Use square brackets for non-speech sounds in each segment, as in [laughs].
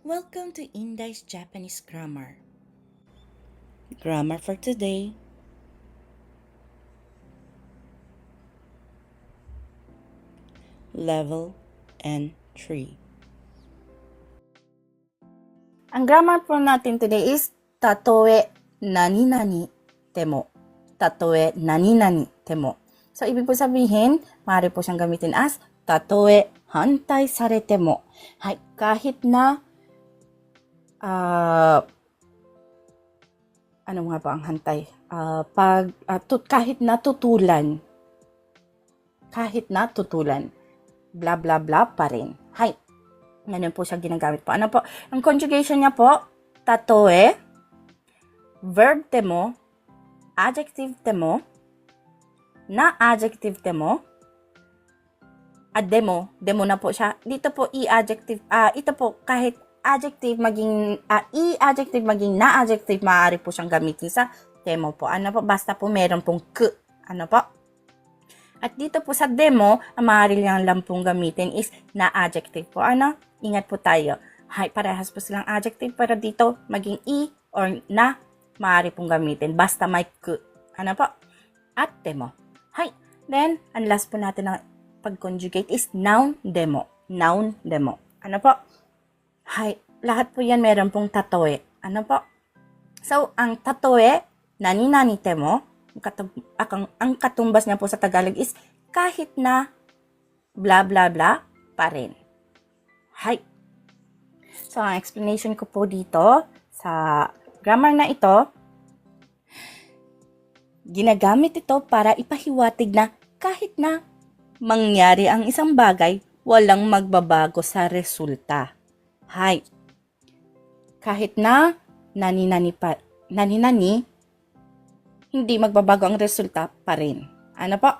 Welcome to Indai's Japanese Grammar. Grammar for today. Level N3. Ang grammar po natin today is tatoe nani nani temo. Tatoe nani nani temo. So, ibig po sabihin, maaari po siyang gamitin as tatoe hantay sarete mo. Hay, kahit na ah ano nga ba ang hantay? Ah, pag ah, tut, kahit natutulan kahit natutulan bla bla bla pa rin. Hay. Ganun po siya ginagamit po. Ano po? Ang conjugation niya po, tatoe, verb temo, adjective temo, na adjective temo, a demo, demo na po siya. Dito po i-adjective, ah ito po kahit adjective maging, ah, i-adjective maging na adjective, maaari po siyang gamitin sa demo po. Ano po? Basta po meron pong k. Ano po? At dito po sa demo, ang maaari lang lang pong gamitin is na adjective po. Ano? Ingat po tayo. Hay, parehas po silang adjective pero dito maging i or na maaari pong gamitin. Basta may k. Ano po? At demo. Hay. Then, ang last po natin na pag-conjugate is noun demo. Noun demo. Ano po? Hay. Lahat po yan meron pong tatoe. Ano po? So, ang tatoe, nani-nani temo, ang, ang katumbas niya po sa Tagalog is kahit na bla bla bla pa rin. Hay. So, ang explanation ko po dito sa grammar na ito, ginagamit ito para ipahiwatig na kahit na mangyari ang isang bagay, walang magbabago sa resulta. はい。Kahit na nani-nani pa, nani-nani, hindi magbabago ang resulta pa rin. Ano po?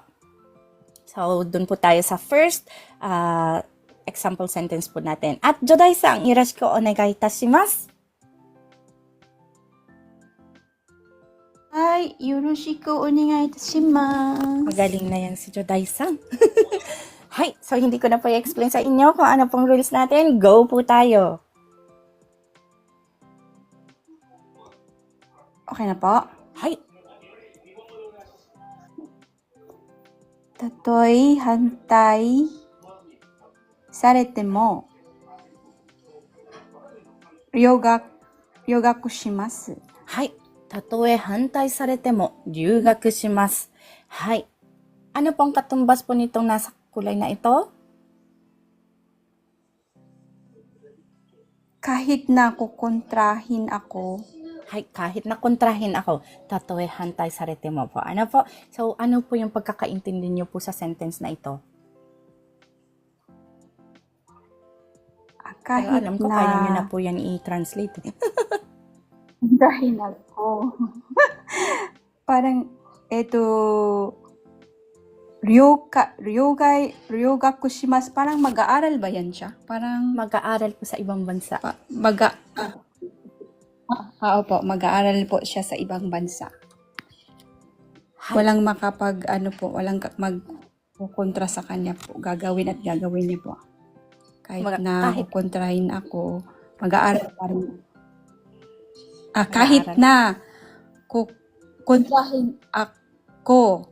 So, dun po tayo sa first uh, example sentence po natin. At Jodai san, yoroshiku onegai itashimasu. Hi, yoroshiku onegai. Magaling na yan si Jodai san. [laughs] Hay, so hindi ko na po i-explain sa inyo kung ano pong rules natin. Go po tayo. Okay na po. Hay, たとえ反対されても、留学、留学します。はい。たとえ反対されても留学します。はい。Ano pong katumbas po nitong nasa kulay na ito? Kahit na kukontrahin ako, kahit na kontrahin ako, tatoe hantay sarete mo po. Ano po? So, ano po yung pagkakaintindi niyo po sa sentence na ito? ah, Pero kahit alam ko, na, kaya niyo na po yan i-translate. eh. [laughs] dahil ako, [laughs] parang, eto, Ryoka, ryogay, ryogaku shimasu. Parang mag-aaral ba yan siya? Parang Mag-aaral po sa ibang bansa. pa, mag ah, ah, opo, mag-aaral po siya sa ibang bansa. Walang makapag ano po, walang ka- mag kontra sa kanya po. Gagawin at gagawin niya po. Kahit Kumbaga, na kahit- kukontrahin ako, mag-aaral pa rin. Ah, kahit na kukontrahin ako,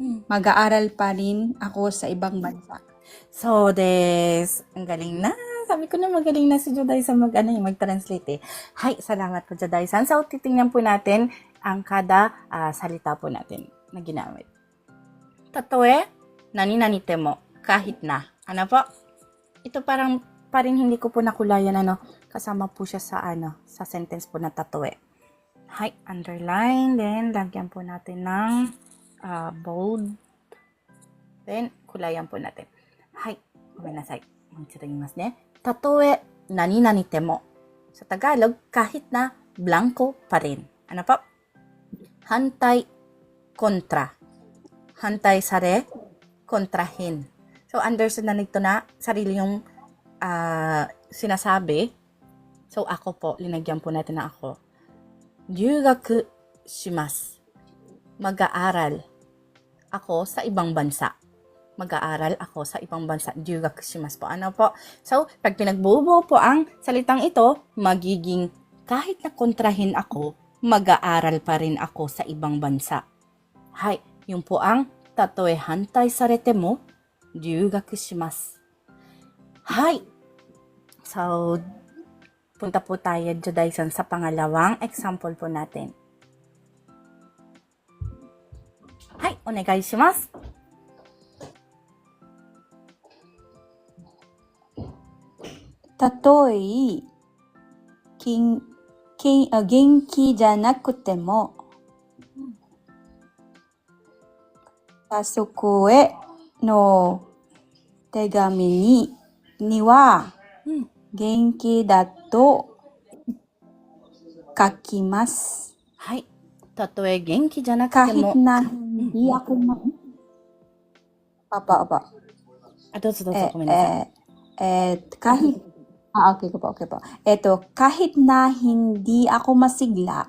mag-aaral pa rin ako sa ibang bansa. So, des, ang galing na. Sabi ko na magaling na si Joday sa mag, ano, mag-translate eh. Hay, salamat po Joday san. So, titingnan po natin ang kada ah, salita po natin na ginamit. Tatoe, nani nani mo, kahit na. Ano po? Ito parang, pa rin hindi ko po nakulayan, ano, kasama po siya sa, ano, sa sentence po na tatoe. Hay, underline, then, lagyan po natin ng ah, bold. Then, kulayan po natin. はい。ごめんなさい。もう一度言いますね。たとえ何々でも。Sa Tagalog, kahit na blanco pa rin. Ano po? Hantay, kontra. Hantay sare, kontrahin. So, understood na nito na sarili yung ah, sinasabi. So, ako po, linagyan po natin na ako. 留学します。Mag-aaral ako sa ibang bansa. mag-aaral ako sa ibang bansa. Ryugaku shimasu po. Ano po? So, pag pinagbubuo po ang salitang ito, magiging kahit na kontrahin ako, mag-aaral pa rin ako sa ibang bansa. Hay, yun po ang tatoe hantay sarete mo, ryugaku shimasu. Hay. So, punta po tayo, Jodaisan, sa pangalawang example po natin. Hay, onegai shimasu. たとえ、金、金、あ元気じゃなくても、家族への手紙に、には、うん元気だと書きます。はい。たとえ元気じゃなくてKahit も、 na hindi ako ma... Papa, papa. あ、どうぞどうぞ Eh, ごめんなさい。 eh, eh, kahit, ah, okay ko po, okay po. Eto, kahit na hindi ako masigla,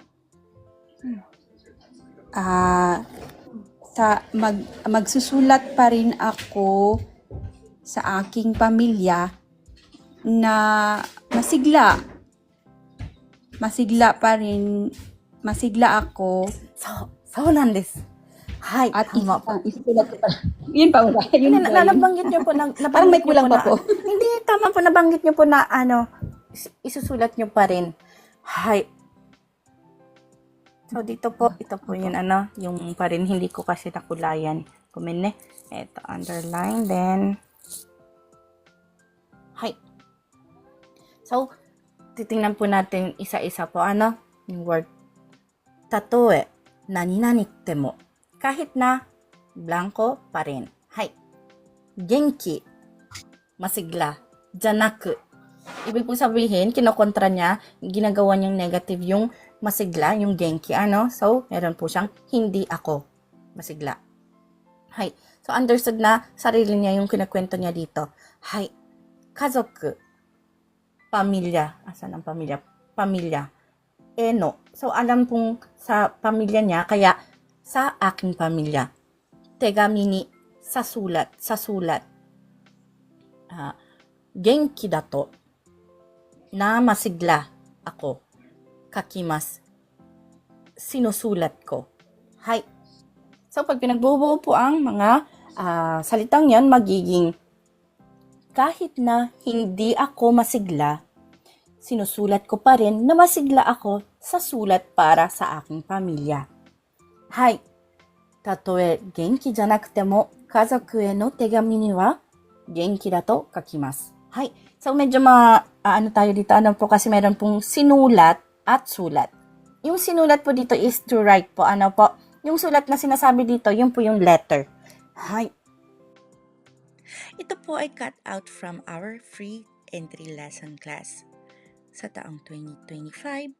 ah, sa, mag, magsusulat pa rin ako sa aking pamilya na masigla. Masigla pa rin, masigla ako そう、そうなんです。 はい。at tama po. isa, isulat ko pa. [laughs] Yun pa wala. Yun na, nabanggit niyo po na, [laughs] Parang may kulang pa na- po. [laughs] Hindi, tama po, nabanggit niyo po na, ano, is- isusulat niyo pa rin. Hay. So, dito po, ito po yun, ano, yung pa rin, hindi ko kasi nakulayan. Kumene. Ito, underline, then, hay. So, titingnan po natin isa-isa po, ano, yung word. Tatoe, nani-nani te mo. Kahit na, blanco pa rin. Hay. Genki, masigla, janaku. Ibig po sabihin, kinokontra niya, ginagawa niyang negative yung masigla, yung genki, ano? So, meron po siyang hindi ako masigla. Hay. So, understood na sarili niya yung kinakwento niya dito. Hay. Kazoku, pamilya. Asan ang pamilya? Pamilya. Eno. So, alam pong sa pamilya niya, kaya sa aking pamilya. Tegami ni sa sulat, sa sulat. Ah, genki dato na masigla ako. Kakimas. Sinusulat ko. Hay. So, pag pinagbubuo po ang mga ah, salitang yan, magiging kahit na hindi ako masigla, sinusulat ko pa rin na masigla ako sa sulat para sa aking pamilya. Hay. たとえ元気じゃなくても家族への手紙には元気だと書きます。はい。So medyo ma, ah, ano tayo dito, ano po kasi meron pong sinulat at sulat. Yung sinulat po dito is to write po. Ano po? Yung sulat na sinasabi dito, yun po yung letter. Hay. Ito po ay cut out from our free entry lesson class. Sa taong 2025,